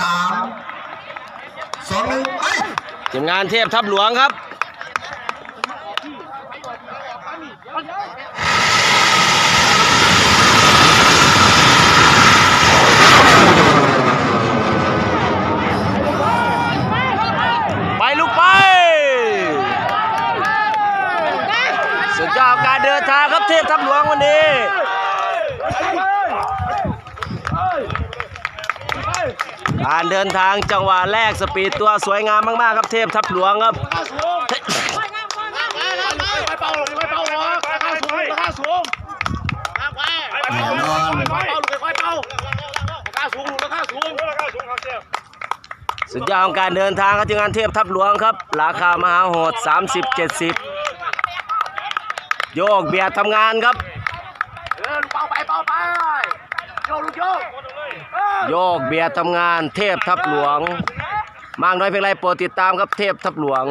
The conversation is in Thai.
สามสองหนึ่งไปทีมงานเทพทัพหลวงครับ ไปลูกไป สุดยอดการเดินทางครับเทพทัพหลวงวันนี้ การเดินทางจังหวะแรกสปีดตัวสวยงามมากๆครับเทพทัพหลวงครับไปเป่าเลยไปเป่าเลยราคาสูงราคาสูงแน่นอนไปเป่าเลยไปเป่าราคาสูงราคาสูงราคาสูงครับเจ้าสุดยอดของการเดินทางครับทีมงานเทพทัพหลวงครับ ราคามหาโหด 30 70 โยกเบียดทำงานครับ เดินเป่าไปเป่าไป โยกเบียดทำงานเทพทับหลวง มากน้อยเพียงไรโปรดติดตามครับเทพทับหลวง